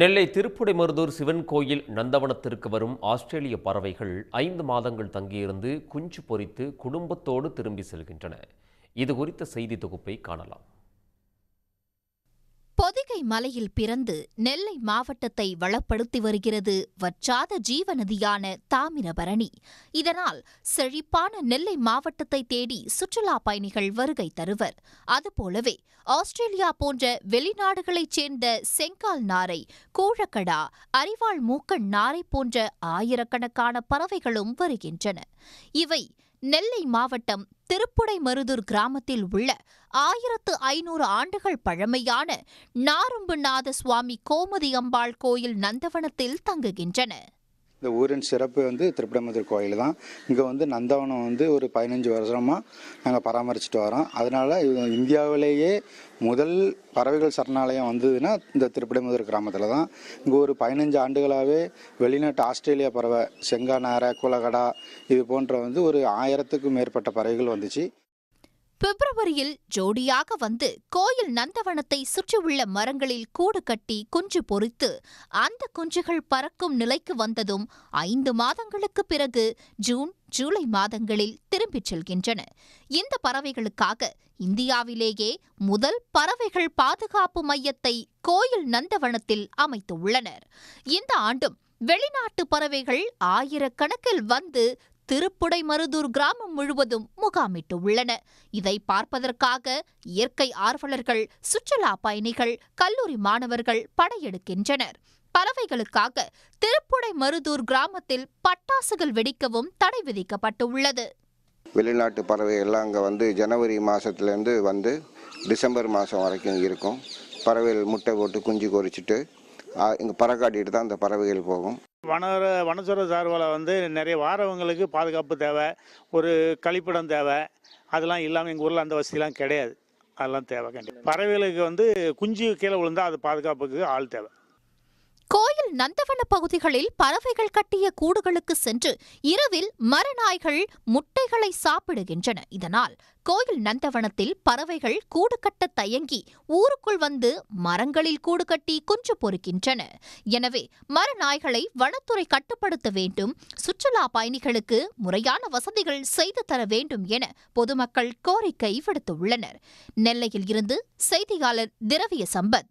நெல்லை திருப்புடைமருதூர் சிவன் கோயில் நந்தவனத்திற்கு வரும் ஆஸ்திரேலிய பறவைகள் ஐந்து மாதங்கள் தங்கியிருந்து குஞ்சு பொறித்து குடும்பத்தோடு திரும்பி செல்கின்றன. இது குறித்த செய்தி தொகுப்பை காணலாம். மலையில் பிறந்து நெல்லை மாவட்டத்தை வளப்படுத்தி வருகிறது வற்றாத ஜீவநதியான தாமிரபரணி. இதனால் செழிப்பான நெல்லை மாவட்டத்தை தேடி சுற்றுலா பயணிகள் வருகை தருவர். அதுபோலவே ஆஸ்திரேலியா போன்ற வெளிநாடுகளைச் சேர்ந்த செங்கால் நாரை கூழக்கடா அரிவாள் மூக்கண் நாரை போன்ற ஆயிரக்கணக்கான பறவைகளும் வருகின்றன. இவை நெல்லை மாவட்டம் திருப்புடைமருதூர் கிராமத்தில் உள்ள ஆயிரத்து ஐநூறு ஆண்டுகள் பழமையான நாரும்புநாத சுவாமி கோமதி அம்பாள் கோயில் நந்தவனத்தில் தங்குகின்றன. இந்த ஊரின் சிறப்பு வந்து திருப்படமதுர் கோயில் தான். இங்கே வந்து நந்தவனம் வந்து ஒரு பதினஞ்சு வருஷமாக நாங்கள் பராமரிச்சுட்டு வரோம். அதனால் இது இந்தியாவிலேயே முதல் பறவைகள் சரணாலயம் வந்ததுன்னா இந்த திருப்படமதுர் கிராமத்தில் தான். இங்கே ஒரு பதினஞ்சு ஆண்டுகளாகவே வெளிநாட்டு ஆஸ்திரேலியா பறவை செங்கானாரை குலகடா இது போன்ற வந்து ஒரு ஆயிரத்துக்கும் மேற்பட்ட பறவைகள் வந்துச்சு. பிப்ரவரியில் ஜோடியாக வந்து கோயில் நந்தவனத்தை சுற்றியுள்ள மரங்களில் கூடு கட்டி குஞ்சு பொறித்து அந்த குஞ்சுகள் பறக்கும் நிலைக்கு வந்ததும் ஐந்து மாதங்களுக்கு பிறகு ஜூன் ஜூலை மாதங்களில் திரும்பிச் செல்கின்றன. இந்த பறவைகளுக்காக இந்தியாவிலேயே முதல் பறவைகள் பாதுகாப்பு மையத்தை கோயில் நந்தவனத்தில் அமைத்துள்ளனர். இந்த ஆண்டும் வெளிநாட்டு பறவைகள் ஆயிரக்கணக்கில் வந்து திருப்புடைமருதூர் கிராமம் முழுவதும் முகாமிட்டுள்ளன. இதை பார்ப்பதற்காக இயற்கை ஆர்வலர்கள் சுற்றுலா பயணிகள் கல்லூரி மாணவர்கள் படையெடுக்கின்றனர். பறவைகளுக்காக திருப்புடை மருதூர் கிராமத்தில் பட்டாசுகள் வெடிக்கவும் தடை விதிக்கப்பட்டுள்ளது. வெளிநாட்டு பறவை எல்லாம் அங்கே வந்து ஜனவரி மாதத்துலேருந்து வந்து டிசம்பர் மாதம் வரைக்கும் இருக்கும். பறவைகள் முட்டை போட்டு குஞ்சு கொறிச்சிட்டு இங்கே பறக்காட்டிட்டு தான் அந்த பறவைகள் போகும். வன வனசுர சார்பில் வந்து நிறைய வாரவங்களுக்கு பாதுகாப்பு தேவை ஒரு கழிப்பிடம் தேவை. அதெல்லாம் இல்லாமல் எங்கள் ஊரில் அந்த வசதிலாம் கிடையாது. அதெல்லாம் தேவை கண்டிப்பாக பறவைகளுக்கு வந்து குஞ்சு கீழே விழுந்தா அது பாதுகாப்புக்கு ஆள் தேவை. நந்தவன பகுதிகளில் பறவைகள் கட்டிய கூடுகளுக்கு சென்று இரவில் மரநாய்கள் முட்டைகளை சாப்பிடுகின்றன. இதனால் கோயில் நந்தவனத்தில் பறவைகள் கூடு கட்ட தயங்கி ஊருக்குள் வந்து மரங்களில் கூடு கட்டி குஞ்சு பொறுக்கின்றன. எனவே மரநாய்களை வனத்துறை கட்டுப்படுத்த வேண்டும். சுற்றுலா பயணிகளுக்கு முறையான வசதிகள் செய்து தர வேண்டும் என பொதுமக்கள் கோரிக்கை விடுத்துள்ளனர். நெல்லையில் இருந்து செய்தியாளர் திரவிய சம்பத்.